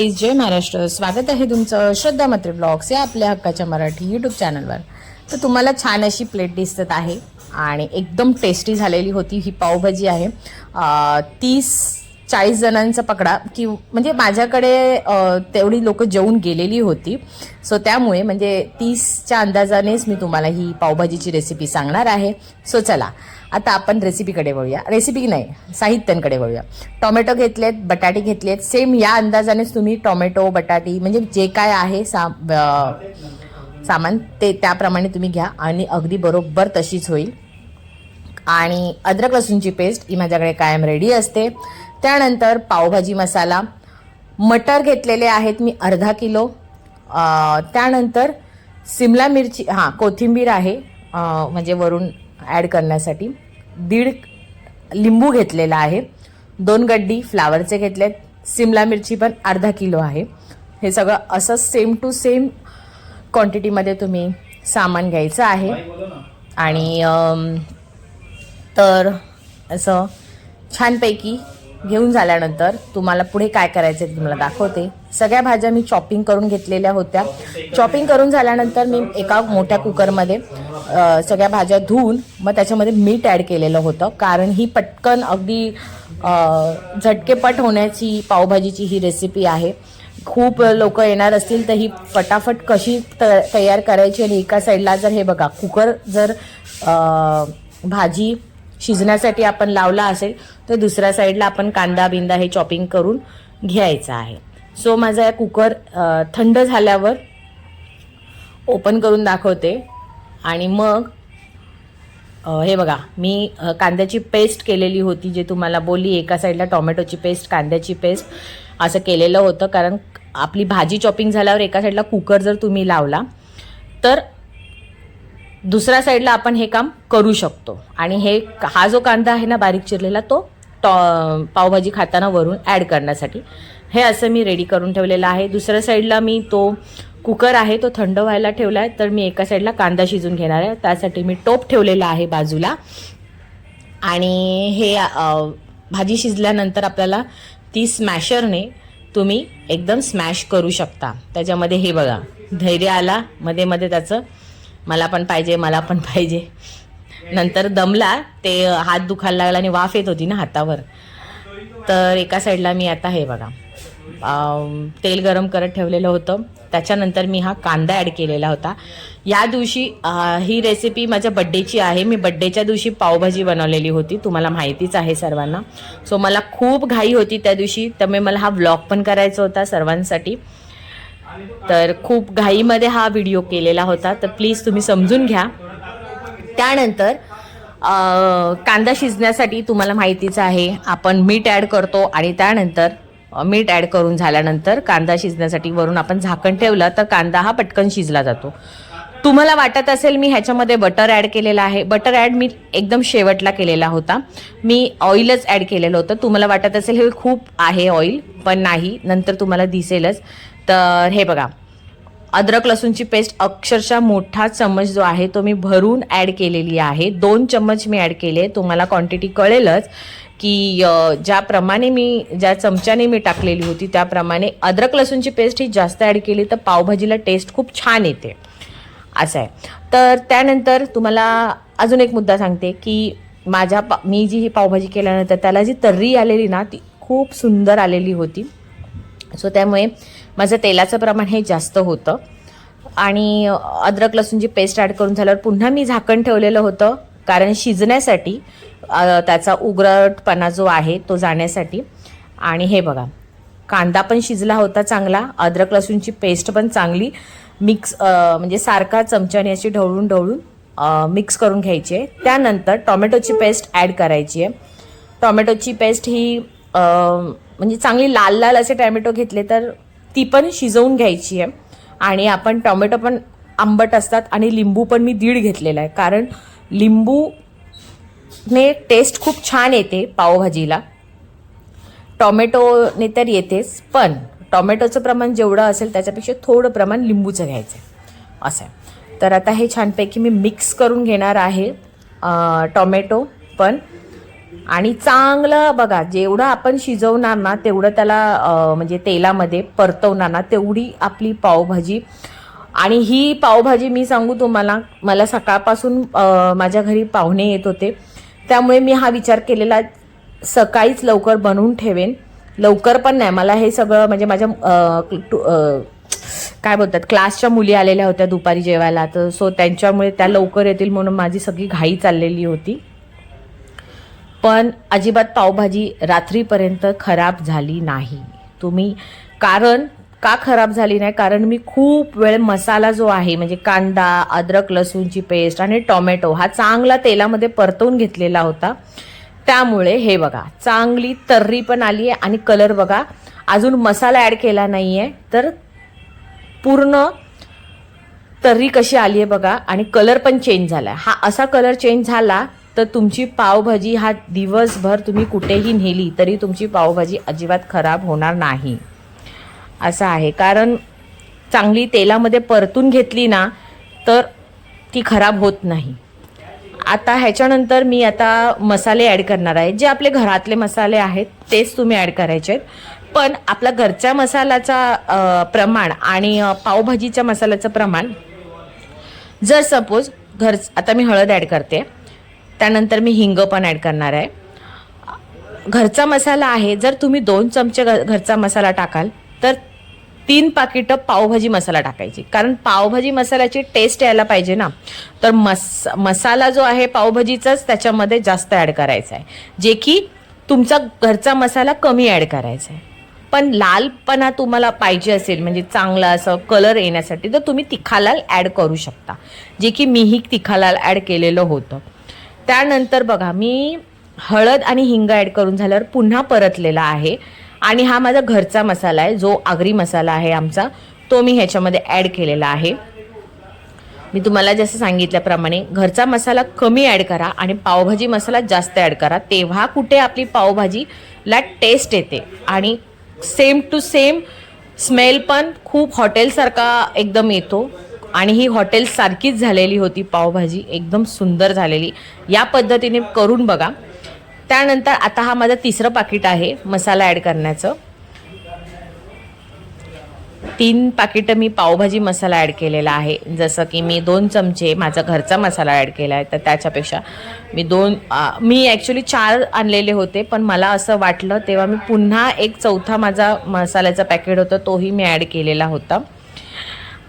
Hi guys जय महाराष्ट्र. स्वागत आहे तुमचं श्रद्धा मात्रे ब्लॉग्स या आपल्या हक्काच्या मराठी यूट्यूब चॅनलवर तर तुम्हाला छान अशी प्लेट दिसत आहे आणि एकदम टेस्टी झालेली होती ही पावभाजी आहे. तीस चाळीस जणांचा पकडा की म्हणजे माझ्याकडे तेवढी लोक जेवून गेलेली होती. सो त्यामुळे म्हणजे तीसच्या अंदाजानेच मी तुम्हाला ही पावभाजीची रेसिपी सांगणार आहे. सो चला आता आपण रेसिपीकडे वळूया. रेसिपी नाही साहित्यांकडे वळूया. टोमॅटो घेतलेत बटाटे घेतलेत. सेम या अंदाजानेच तुम्ही टोमॅटो बटाटी म्हणजे जे काय आहे सा सामान ते त्याप्रमाणे तुम्ही घ्या आणि अगदी बरोबर तशीच होईल. आणि अद्रक लसूणची पेस्ट ही माझ्याकडे कायम रेडी असते. त्यानंतर पावभाजी मसाला. मटर घेतलेले आहेत मी अर्धा किलो. त्यानंतर सिमला मिरची हां कोथिंबीर आहे म्हणजे वरून ॲड करण्यासाठी. दीड लिंबू घेतलेला आहे. दोन गड्डी फ्लावरचे घेतलेत. सिमला मिरची पण अर्धा किलो आहे. हे सगळं असं सेम टू सेम क्वांटिटीमध्ये तुम्ही सामान घ्यायचं आहे. आणि तर असं छानपैकी घेऊन झाल्यानंतर तुम्हाला पुढे काय करायचं ते तुम्हाला दाखवते. सगळ्या भाज्या मी चॉपिंग करून घेतलेल्या होत्या. चॉपिंग करून झाल्यानंतर मी एका मोठ्या कुकरमध्ये सगळ्या भाज्या धुवून मग त्याच्यामध्ये मीठ ॲड केलेलं होतं. कारण ही पटकन अगदी झटकेपट होण्याची पावभाजीची ही रेसिपी आहे. खूप लोक येणार असतील तर ही फटाफट कशी त तयार करायची आणि एका साईडला जर हे बघा कुकर जर भाजी शिजण्यासाठी आपण लावला असेल तर दुसऱ्या साईडला आपण कांदा बिंदा हे चॉपिंग करून घ्यायचं आहे. सो माझा या कुकर थंड झाल्यावर ओपन करून दाखवते. आणि मग हे बघा मी कांद्याची पेस्ट केलेली होती जे तुम्हाला बोलली एका साईडला टोमॅटोची पेस्ट कांद्याची पेस्ट असं केलेलं होतं. कारण आपली भाजी चॉपिंग झाल्यावर एका साईडला कुकर जर तुम्ही लावला तर दुसऱ्या साईडला आपण हे काम करू शकतो. आणि हे हा जो कांदा आहे ना बारीक चिरलेला तो टॉ पावभाजी खाताना वरून ॲड करण्यासाठी. हे असं मी रेडी करून ठेवलेलं आहे. दुसऱ्या साईडला मी तो कुकर आहे तो थंड व्हायला ठेवला आहे तर मी एका साईडला कांदा शिजून घेणार आहे. त्यासाठी मी टोप ठेवलेला आहे बाजूला. आणि हे भाजी शिजल्यानंतर आपल्याला ती स्मॅशरने तुम्ही एकदम स्मॅश करू शकता. त्याच्यामध्ये हे बघा धैर्य आला मध्ये मध्ये त्याचं मला पण पाहिजे मला पण पाहिजे. नंतर दमला ते हात दुखायला लागला आणि वाफ येत होती ना हातावर. तर एका साईडला मी आता हे बघा तेल गरम करत ठेवलेलं होतं. त्याच्यानंतर मी हा कांदा ॲड केलेला होता. या दिवशी ही रेसिपी माझ्या बड्डेची आहे. मी बड्डेच्या दिवशी पावभाजी बनवलेली होती. तुम्हाला माहितीच आहे सर्वांना. सो मला खूप घाई होती त्या दिवशी. त्यामुळे मला हा व्लॉग पण करायचा होता सर्वांसाठी. तर खूप घाईमध्ये हा व्हिडिओ केलेला होता. तर प्लीज तुम्ही समजून घ्या. त्यानंतर कांदा शिजण्यासाठी तुम्हाला माहितीच आहे आपण मीठ ॲड करतो आणि त्यानंतर मीठ ॲड करून झाल्यानंतर कांदा शिजण्यासाठी वरून आपण झाकण ठेवलं तर कांदा हा पटकन शिजला जातो. तुम्हाला वाटत असेल मी ह्याच्यामध्ये बटर ॲड केलेलं आहे. बटर ॲड मी एकदम शेवटला केलेला होता. मी ऑइलच ॲड केलेलं होतं. तुम्हाला वाटत असेल हे खूप आहे ऑइल पण नाही. नंतर तुम्हाला दिसेलच. तर हे बघा. अद्रक लसूणची पेस्ट अक्षरशः मोठा चम्मच जो आहे तो मी भरून ॲड केलेली आहे. दोन चम्मच मी ॲड केले. तुम्हाला क्वांटिटी कळेलच की ज्याप्रमाणे मी ज्या चमच्याने मी टाकलेली होती त्याप्रमाणे अद्रक लसूणची पेस्ट ही जास्त ॲड केली तर पावभाजीला टेस्ट खूप छान येते. असं आहे. तर त्यानंतर तुम्हाला अजून एक मुद्दा सांगते की माझ्या पा मी जी ही पावभाजी केल्यानंतर त्याला जी तर्री आलेली ना ती खूप सुंदर आलेली होती. सो त्यामुळे माझं तेलाचं प्रमाण हे जास्त होतं. आणि अद्रक लसूणची पेस्ट ॲड करून झाल्यावर पुन्हा मी झाकण ठेवलेलं होतं कारण शिजण्यासाठी त्याचा उग्रटपणा जो आहे तो जाण्यासाठी. आणि हे बघा कांदा पण शिजला होता चांगला अद्रक लसूणची पेस्ट पण चांगली मिक्स म्हणजे सारखा चमच्याने अशी ढवळून ढवळून मिक्स करून घ्यायची आहे. त्यानंतर टॉमॅटोची पेस्ट ॲड करायची आहे. टॉमॅटोची पेस्ट ही म्हणजे चांगली लाल लाल असे टॅमॅटो घेतले तर ती पण शिजवून घ्यायची आहे. आणि आपण टॉमॅटो पण आंबट असतात आणि लिंबू पण मी दीड घेतलेला आहे. कारण लिंबूने टेस्ट खूप छान येते पावभाजीला. टॉमॅटोने तर येतेच पण टॉमॅटोचं प्रमाण जेवढं असेल त्याच्यापेक्षा थोडं प्रमाण लिंबूचं घ्यायचं आहे. असं आहे. तर आता हे छानपैकी मी मिक्स करून घेणार आहे टोमॅटो टॉमॅटो पण. आणि चांगलं बघा जेवढं आपण शिजवणार ना तेवढं त्याला म्हणजे तेलामध्ये परतवणार ना तेवढी आपली पावभाजी. आणि ही पावभाजी मी सांगू तुम्हाला मला सकाळपासून माझ्या घरी पाहुणे येत होते. त्यामुळे मी हा विचार केलेला सकाळीच लवकर बनवून ठेवेन. लवकर पण नाही. मला हे सगळं म्हणजे माझ्या टू- काय बोलतात क्लासच्या मुली आलेल्या होत्या दुपारी जेवायला. तर सो त्यांच्यामुळे त्या लवकर येतील म्हणून माझी सगळी घाई चाललेली होती. पण अजिबात पावभाजी रात्रीपर्यंत खराब झाली नाही. तुम्ही कारण का खराब झाली नाही? कारण मी खूप वेळ मसाला जो आहे म्हणजे कांदा अद्रक लसूणची पेस्ट आणि टोमॅटो हा चांगला तेलामध्ये परतवून घेतलेला होता. त्यामुळे हे बघा चांगली तर्री पण आली आहे आणि कलर बघा अजून मसाला ॲड केला नाही आहे तर पूर्ण तर्री कशी आली आहे बघा आणि कलर पण चेंज झाला हा असा कलर चेंज झाला तर तुमची पावभाजी हा दिवसभर तुम्ही कुठेही नेली तरी तुमची पावभाजी अजिबात खराब होणार नाही. असं आहे. कारण चांगली तेलामध्ये परतून घेतली ना तर ती खराब होत नाही. आता ह्याच्यानंतर मी आता मसाले ॲड करणार आहे. जे आपले घरातले मसाले आहेत तेच तुम्ही ॲड करायचे आहेत. पण आपला घरच्या मसाल्याचा प्रमाण आणि पावभाजीच्या मसाल्याचं प्रमाण जर सपोज घर आता मी हळद ॲड करते. त्यानंतर मी हिंग पण ॲड करणार आहे. घरचा मसाला आहे जर तुम्ही दोन चमचे घ- घरचा मसाला टाकाल तर तीन पाकिटं पावभाजी मसाला टाकायची. कारण पावभाजी मसाल्याची टेस्ट यायला पाहिजे ना. तर मस मसाला जो आहे पावभाजीचाच त्याच्यामध्ये जास्त ॲड करायचा आहे. जे की तुमचा घरचा मसाला कमी ॲड करायचा आहे. पण लालपणा तुम्हाला पाहिजे असेल म्हणजे चांगला असं कलर येण्यासाठी तर तुम्ही तिखालाल ॲड करू शकता. जे की मीही तिखालाल ॲड केलेलं होतं. त्यानंतर बघा मी हळद आणि हिंग ॲड करून झाल्यावर पुन्हा परतलेला आहे. आणि हा माझा घरचा मसाला आहे जो आगरी मसाला आहे आमचा तो मी ह्याच्यामध्ये ॲड केलेला आहे. मी तुम्हाला जसं सांगितल्याप्रमाणे घरचा मसाला कमी ॲड करा आणि पावभाजी मसाला जास्त ॲड करा. तेव्हा कुठे आपली पावभाजीला टेस्ट येते. आणि सेम टू सेम स्मेल पण खूप हॉटेलसारखा एकदम येतो. आणि ही हॉटेलसारखीच झालेली होती. पावभाजी एकदम सुंदर झालेली. या पद्धतीने करून बघा. त्यानंतर आता हा माझं तिसरं पाकिट आहे मसाला ॲड करण्याचं. तीन पाकिटं मी पावभाजी मसाला ॲड केलेला आहे. जसं की मी दोन चमचे माझा घरचा मसाला ॲड केला आहे तर त्याच्यापेक्षा मी दोन आ, मी ॲक्च्युली चार आणलेले होते पण मला असं वाटलं तेव्हा मी पुन्हा एक चौथा माझा मसाल्याचा पॅकेट होता तोही मी ॲड केलेला होता.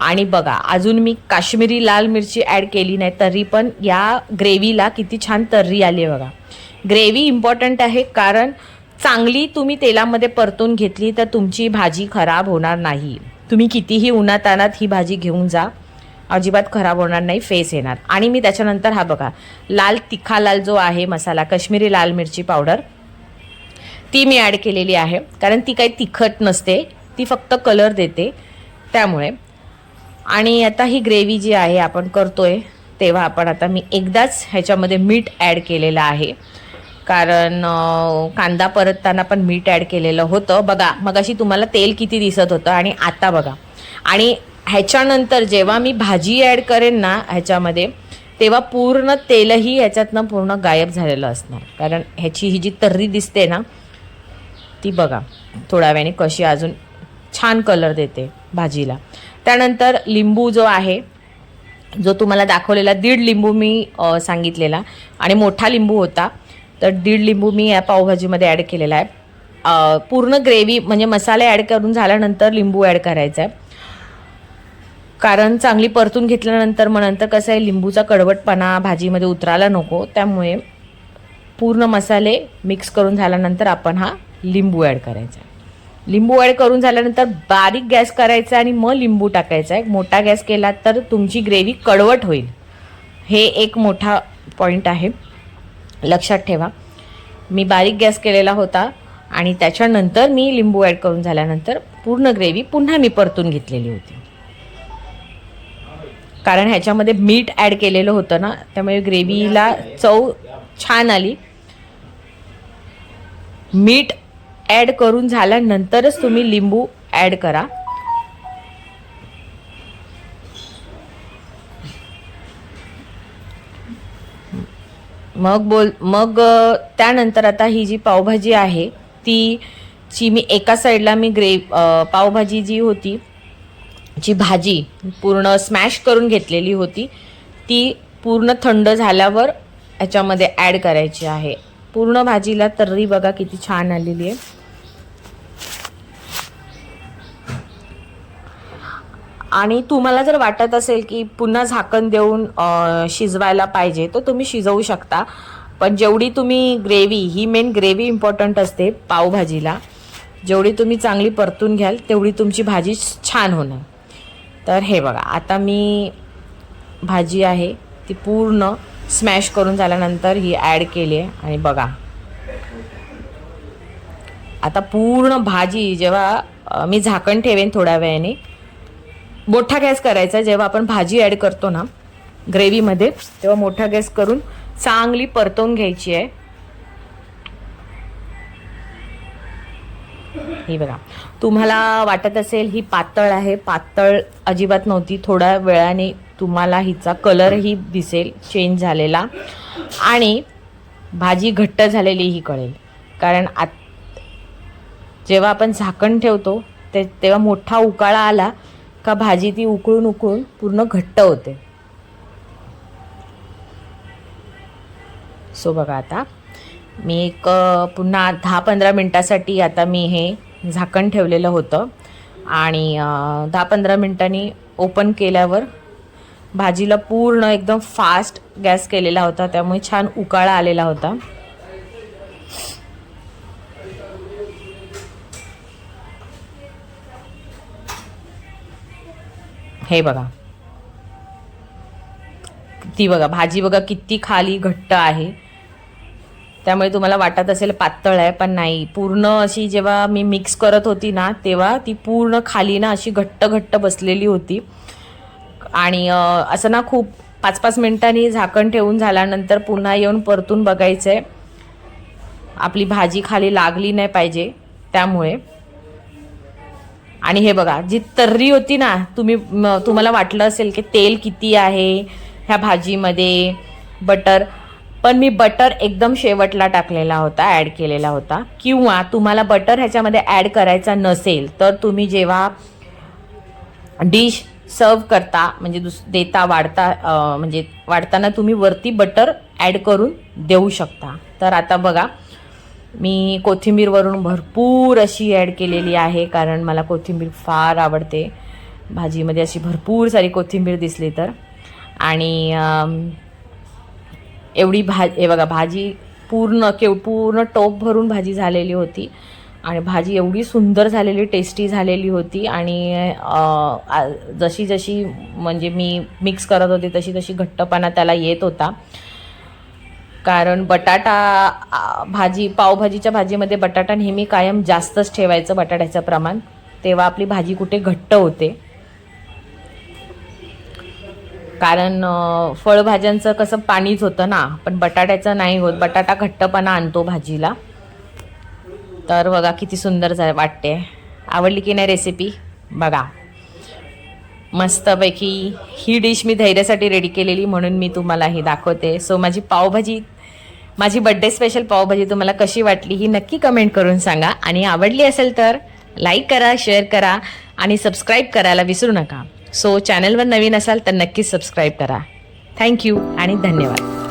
आणि बघा अजून मी काश्मीरी लाल मिरची ॲड केली नाही तरी पण या ग्रेव्हीला किती छान तर्री आली आहे बघा. ग्रेव्ही इम्पॉर्टंट आहे. कारण चांगली तुम्ही तेलामध्ये परतून घेतली तर तुमची भाजी खराब होणार नाही. तुम्ही कितीही उन्हातानात ही भाजी घेऊन जा. अजिबात खराब होणार नाही फेस येणार. आणि मी त्याच्यानंतर हा बघा लाल तिखा लाल जो आहे मसाला कश्मीरी लाल मिरची पावडर ती मी ॲड केलेली आहे. कारण ती काही तिखट नसते ती फक्त कलर देते. त्यामुळे. आणि आता ही ग्रेव्ही जी आहे आपण करतोय तेव्हा आपण आता मी एकदाच ह्याच्यामध्ये मीठ ॲड केलेलं आहे. कारण कांदा परतताना पण मीठ ॲड केलेलं होतं. बघा मगाशी तुम्हाला तेल किती दिसत होतं आणि आता बघा. आणि ह्याच्यानंतर जेव्हा मी भाजी ॲड करेन ना ह्याच्यामध्ये तेव्हा पूर्ण तेलही ह्याच्यातनं पूर्ण गायब झालेलं असणार. कारण ह्याची ही जी तर्री दिसते ना ती बघा थोड्या वेळाने कशी अजून छान कलर देते भाजीला. त्यानंतर लिंबू जो आहे जो तुम्हाला दाखवलेला दीड लिंबू मी सांगितलेला. आणि मोठा लिंबू होता. तर दीड लिंबू मी या पावभाजीमध्ये ॲड केलेला आहे. पूर्ण ग्रेव्ही म्हणजे मसाले ॲड करून झाल्यानंतर लिंबू ॲड करायचा आहे. कारण चांगली परतून घेतल्यानंतर मग नंतर कसं आहे लिंबूचा कडवटपणा भाजीमध्ये उतरायला नको. त्यामुळे पूर्ण मसाले मिक्स करून झाल्यानंतर आपण हा लिंबू ॲड करायचा आहे. लिंबू ॲड करून झाल्यानंतर बारीक गॅस करायचा आणि मग लिंबू टाकायचा आहे. मोठा गॅस केला तर तुमची ग्रेव्ही कडवट होईल. हे एक मोठा पॉईंट आहे. लक्षात ठेवा. मी बारीक गॅस केलेला होता आणि त्याच्यानंतर मी लिंबू ॲड करून झाल्यानंतर पूर्ण ग्रेव्ही पुन्हा मी परतून घेतलेली होती. कारण ह्याच्यामध्ये मीठ ॲड केलेलं होतं ना त्यामुळे ग्रेव्हीला चव छान आली. मीठ ॲड करून झाल्यानंतरच तुम्ही लिंबू ॲड करा. मग बोल मग त्यानंतर आता ही जी पावभाजी आहे ती ची मी एका साईडला मी ग्रे पावभाजी जी होती जी भाजी पूर्ण स्मॅश करून घेतलेली होती ती पूर्ण थंड झाल्यावर याच्यामध्ये ॲड करायची आहे. पूर्ण भाजीला तर्री बघा किती छान आलेली आहे. आणि तुम्हाला जर वाटत असेल की पुन्हा झाकण देऊन शिजवायला पाहिजे तर तुम्ही शिजवू शकता. पण जेवढी तुम्ही ग्रेव्ही ही मेन ग्रेव्ही इम्पॉर्टंट असते पावभाजीला. जेवढी तुम्ही चांगली परतून घ्याल तेवढी तुमची भाजी छान होणार. तर हे बघा आता मी भाजी आहे ती पूर्ण स्मॅश करून झाल्यानंतर ही ॲड केली आहे. आणि बघा. आता पूर्ण भाजी जेव्हा मी झाकण ठेवेन थोड्या वेळाने मोठा गॅस करायचा जेव्हा आपण भाजी ॲड करतो ना ग्रेव्हीमध्ये तेव्हा मोठा गॅस करून चांगली परतवून घ्यायची आहे. ही बघा. तुम्हाला वाटत असेल ही पातळ आहे. पातळ अजिबात नव्हती. थोड्या वेळाने तुम्हाला हिचा कलरही दिसेल चेंज झालेला. आणि भाजी घट्ट झालेली ही कळेल. कारण आत जेव्हा आपण झाकण ठेवतो ते तेव्हा मोठा उकाळा आला का भाजी ती उकळून उकळून पूर्ण घट्ट होते. सो बघा आता मी एक पुन्हा दहा पंधरा मिनटासाठी आता मी हे झाकण ठेवलेलं होतं. आणि दहा पंधरा मिनटांनी ओपन केल्यावर भाजीला पूर्ण एकदम फास्ट गॅस केलेला होता त्यामुळे छान उकाळा आलेला होता. हे बघा. ती बघा भाजी बघा किती खाली घट्ट आहे. त्यामुळे तुम्हाला वाटत असेल पातळ आहे पण नाही. पूर्ण अशी जेव्हा मी मिक्स करत होती ना तेव्हा ती पूर्ण खाली ना अशी घट्ट घट्ट बसलेली होती. आणि असं ना खूप पाच पाच मिनिटांनी झाकण ठेवून झाल्यानंतर पुन्हा येऊन परतून बघायचं आहे आपली भाजी खाली लागली नाही पाहिजे त्यामुळे. आणि हे बघा जी तर्री होती ना तुम्ही तुम्हाला वाटलं असेल की तेल किती आहे ह्या भाजीमध्ये बटर. पण मी बटर एकदम शेवटला टाकलेला होता ॲड केलेला होता. किंवा तुम्हाला बटर ह्याच्यामध्ये ॲड करायचा नसेल तर तुम्ही जेव्हा डिश सर्व करता म्हणजे दुस देता वाढता म्हणजे वाढताना तुम्ही वरती बटर ॲड करून देऊ शकता. तर आता बघा मी कोथिंबीरवरून भरपूर अशी ॲड केलेली आहे कारण मला कोथिंबीर फार आवडते. भाजीमध्ये अशी भरपूर सारी कोथिंबीर दिसली तर. आणि एवढी भा हे बघा भाजी पूर्ण केव पूर्ण टोप भरून भाजी झालेली होती. आणि भाजी एवढी सुंदर झालेली टेस्टी झालेली होती. आणि जशी जशी म्हणजे मी मिक्स करत होते तशी तशी घट्टपणा त्याला येत होता. कारण बटाटा भाजी पावभाजीच्या भाजीमध्ये बटाटा नेहमी कायम जास्तच ठेवायचं बटाट्याचं प्रमाण. तेव्हा आपली भाजी कुठे घट्ट होते. कारण फळभाज्यांचं कसं पाणीच होतं ना पण बटाट्याचं नाही होत. बटाटा घट्टपणा आणतो भाजीला. तर बघा किती सुंदर झा वाटते. आवडली की नाही रेसिपी बघा. मस्तपैकी ही डिश मी धैर्यासाठी रेडी केलेली म्हणून मी तुम्हाला ही दाखवते. सो माझी पावभाजी माझी बड्डे स्पेशल पावभाजी तुम्हाला कशी वाटली ही नक्की कमेंट करून सांगा. आणि आवडली असेल तर लाईक करा शेअर करा आणि सबस्क्राईब करायला विसरू नका. सो चॅनलवर नवीन असाल तर नक्कीच सबस्क्राईब करा. थँक्यू आणि धन्यवाद.